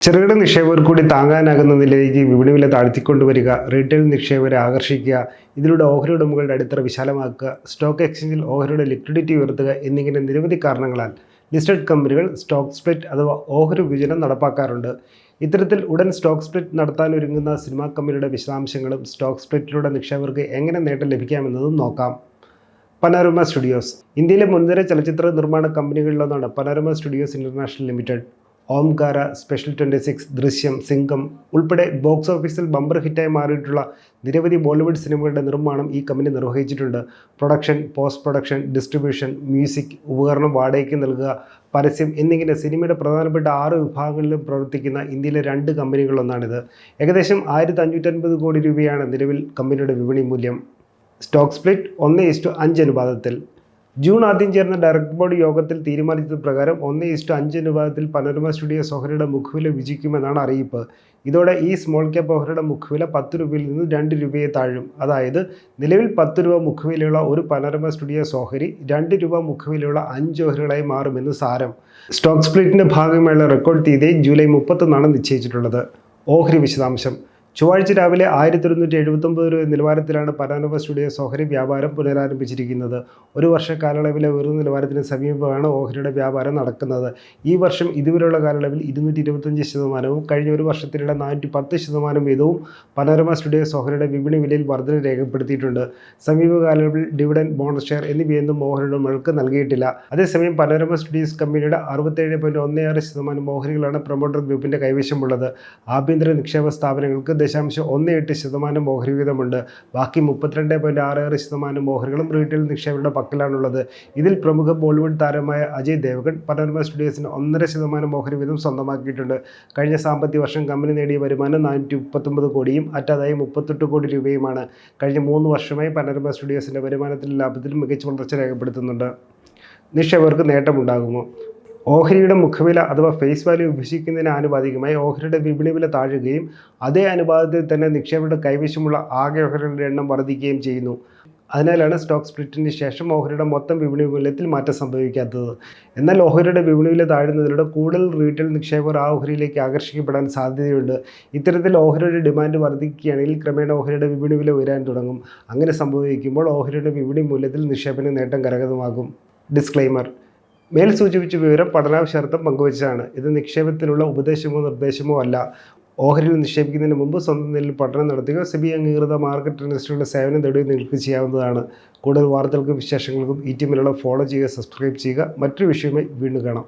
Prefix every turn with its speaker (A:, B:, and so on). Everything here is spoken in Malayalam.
A: ചെറുകിട നിക്ഷേപകർ കൂടി താങ്ങാനാകുന്ന നിലയിലേക്ക് വിപണി വില താഴ്ത്തിക്കൊണ്ടുവരിക റീറ്റെയിൽ നിക്ഷേപകരെ ആകർഷിക്കുക ഇതിലൂടെ ഓഹരി ഉടമകളുടെ അടിത്തറ വിശാലമാക്കുക സ്റ്റോക്ക് എക്സ്ചേഞ്ചിൽ ഓഹരിയുടെ ലിക്വിഡിറ്റി ഉയർത്തുക എന്നിങ്ങനെ നിരവധി കാരണങ്ങളാൽ ലിസ്റ്റഡ് കമ്പനികൾ സ്റ്റോക്ക് സ്പ്ലിറ്റ് അഥവാ ഓഹരി വിഭജനം നടപ്പാക്കാറുണ്ട്. ഇത്തരത്തിൽ ഉടൻ സ്റ്റോക്ക് സ്പ്ലിറ്റ് നടത്താനൊരുങ്ങുന്ന സിനിമാ കമ്പനിയുടെ വിശദാംശങ്ങളും സ്റ്റോക്ക് സ്പ്ലിറ്റിലൂടെ നിക്ഷേപകർക്ക് എങ്ങനെ നേട്ടം ലഭിക്കാമെന്നതും നോക്കാം. പനോരമ സ്റ്റുഡിയോസ് ഇന്ത്യയിലെ മുൻനിര ചലച്ചിത്ര നിർമ്മാണ കമ്പനികളിലൊന്നാണ് Panorama studios international limited Omkara special twenty six Drishyam Singham ഉൾപ്പെടെ ബോക്സ് ഓഫീസിൽ ബമ്പർ ഹിറ്റായി മാറിയിട്ടുള്ള നിരവധി ബോളിവുഡ് സിനിമകളുടെ നിർമ്മാണം ഈ company നിർവഹിച്ചിട്ടുണ്ട്. Production post production distribution music ഉപകരണം വാടകയ്ക്ക് നൽകുക പരസ്യം എന്നിങ്ങനെ സിനിമയുടെ പ്രധാനപ്പെട്ട ആറ് വിഭാഗങ്ങളിലും പ്രവർത്തിക്കുന്ന ഇന്ത്യയിലെ രണ്ട് കമ്പനികളൊന്നാണിത് ഏകദേശം ആയിരത്തി അഞ്ഞൂറ്റൻപത് കോടി രൂപയാണ് നിലവിൽ കമ്പനിയുടെ വിപണി മൂല്യം. സ്റ്റോക്ക് സ്പ്ലിറ്റ് ഒന്ന് ഇസ്റ്റു അഞ്ച് അനുപാതത്തിൽ. ജൂൺ ആദ്യം ചേർന്ന ഡയറക്ടർ ബോർഡ് യോഗത്തിൽ തീരുമാനിച്ചത് പ്രകാരം ഒന്ന് ഇസ്റ്റു അഞ്ച് അനുപാതത്തിൽ പനോരമ സ്റ്റുഡിയോസ് ഓഹരിയുടെ മുഖവില വിജയിക്കുമെന്നാണ് അറിയിപ്പ്. ഇതോടെ ഈ സ്മോൾ ക്യാപ്പ് ഓഹരിയുടെ മുഖവില പത്ത് രൂപയിൽ നിന്ന് രണ്ട് രൂപയെ താഴും. അതായത് നിലവിൽ പത്ത് രൂപ മുഖവിലയുള്ള ഒരു പനോരമ സ്റ്റുഡിയോസ് സോഹരി രണ്ട് രൂപ മുഖവിലയുള്ള അഞ്ച് ഓഹരികളായി മാറുമെന്ന് സാരം. സ്റ്റോക്ക് സ്പ്ലിറ്റിന്റെ ഭാഗമായുള്ള റെക്കോർഡ് തീയതി ജൂലൈ മുപ്പത്തൊന്നാണ് നിശ്ചയിച്ചിട്ടുള്ളത്. ഓഹരി വിശദാംശം. ചൊവ്വാഴ്ച രാവിലെ ആയിരത്തി ഒരുന്നൂറ്റി എഴുപത്തൊമ്പത് രൂപ നിലവാരത്തിലാണ് പനാനോവ സ്റ്റുഡിയോ ഓഹരി വ്യാപാരം പുനരാരംഭിച്ചിരിക്കുന്നത്. ഒരു വർഷ കാലയളവിലെ ഉയർന്ന നിലവാരത്തിന് സമീപമാണ് ഓഹരിയുടെ വ്യാപാരം നടക്കുന്നത്. ഈ വർഷം ഇതുവരെയുള്ള കാലയളവിൽ ഇരുന്നൂറ്റി ഇരുപത്തഞ്ച് ശതമാനവും കഴിഞ്ഞ ഒരു വർഷത്തിനിടെ നാനൂറ്റി പത്ത് ശതമാനം വീതവും പനാരമ സ്റ്റുഡിയോ ഓഹരിയുടെ വിപണി വിലയിൽ വർധന രേഖപ്പെടുത്തിയിട്ടുണ്ട്. സമീപ കാലയളവിൽ ഡിവിഡൻ ബോണസ് ഷെയർ എന്നിവയൊന്നും ഓഹരിയുടെ ഉടമകൾക്ക് നൽകിയിട്ടില്ല. അതേസമയം പനാരമ സ്റ്റുഡിയോസ് കമ്പനിയുടെ അറുപത്തേഴ് പോയിന്റ് ഒന്ന് ആറ് ശതമാനം ഓഹരികളാണ് പ്രൊമോട്ടർ ഗ്രൂപ്പിന്റെ കൈവശമുള്ളത്. ആഭ്യന്തര നിക്ഷേപ സ്ഥാപനങ്ങൾക്ക് ദശാംശം ഒന്ന് എട്ട് ശതമാനം ഓഹരി വീതമുണ്ട്. ബാക്കി മുപ്പത്തിരണ്ട് പോയിന്റ് ആറ് ആറ് ശതമാനം ഓഹരികളും റീറ്റെയിൽ നിക്ഷേപകരുടെ പക്കലാണുള്ളത്. ഇതിൽ പ്രമുഖ ബോളിവുഡ് താരമായ അജയ് ദേവഗൺ പനോരമ സ്റ്റുഡിയോസിന് ഒന്നര ശതമാനം ഓഹരി വീതം സ്വന്തമാക്കിയിട്ടുണ്ട്. കഴിഞ്ഞ സാമ്പത്തിക വർഷം കമ്പനി നേടിയ വരുമാനം നാനൂറ്റി മുപ്പത്തൊമ്പത് കോടിയും അറ്റാതായി മുപ്പത്തെട്ട് കോടി രൂപയുമാണ്. കഴിഞ്ഞ മൂന്ന് വർഷമായി പനോരമ സ്റ്റുഡിയോസിന്റെ വരുമാനത്തിൽ ലാഭത്തിലും മികച്ച വളർച്ച രേഖപ്പെടുത്തുന്നുണ്ട്. നിക്ഷേപകർക്ക് നേട്ടമുണ്ടാകുമോ? ഓഹരിയുടെ മുഖവില അഥവാ ഫേസ് വാല്യൂ വിഭജിക്കുന്നതിന് ആനുപാതികമായി ഓഹരിയുടെ വിപണി വില താഴുകയും അതേ അനുപാതത്തിൽ തന്നെ നിക്ഷേപകരുടെ കൈവശമുള്ള ആകെ ഓഹരികളുടെ എണ്ണം വർദ്ധിക്കുകയും ചെയ്യുന്നു. അതിനാലാണ് സ്റ്റോക്ക് സ്പ്ലിറ്റിന് ശേഷം ഓഹരിയുടെ മൊത്തം വിപണി മൂല്യത്തിൽ മാറ്റം സംഭവിക്കാത്തത്. എന്നാൽ ഓഹരിയുടെ വിപണി വില താഴുന്നതിലൂടെ കൂടുതൽ റീറ്റെയിൽ നിക്ഷേപകർ ആ ഓഹരിയിലേക്ക് ആകർഷിക്കപ്പെടാൻ സാധ്യതയുണ്ട്. ഇത്തരത്തിൽ ഓഹരിയുടെ ഡിമാൻഡ് വർദ്ധിക്കുകയാണെങ്കിൽ ക്രമേണ ഓഹരിയുടെ വിപണി വില ഉയരാൻ തുടങ്ങും. അങ്ങനെ സംഭവിക്കുമ്പോൾ ഓഹരിയുടെ വിപണി മൂല്യത്തിൽ നിക്ഷേപന നേട്ടം കരഗതമാകും. ഡിസ്ക്ലൈമർ മേൽ സൂചിപ്പിച്ച വിവരം പഠനാവശ്യാർത്ഥം പങ്കുവച്ചതാണ്. ഇത് നിക്ഷേപത്തിനുള്ള ഉപദേശമോ നിർദ്ദേശമോ അല്ല. ഓഹരിയിൽ നിക്ഷേപിക്കുന്നതിന് മുമ്പ് സ്വന്തം നിലയിൽ പഠനം നടത്തുക സെബി അംഗീകൃത മാർക്കറ്റ് ഇൻഡസ്ട്രിയുടെ സേവനം തേടി നിങ്ങൾക്ക് ചെയ്യാവുന്നതാണ്. കൂടുതൽ വാർത്തകൾക്കും വിശേഷങ്ങൾക്കും ഈ ടീമിലുള്ള ഫോളോ ചെയ്യുക സബ്സ്ക്രൈബ് ചെയ്യുക. മറ്റൊരു വിഷയമായി വീണ്ടും കാണാം.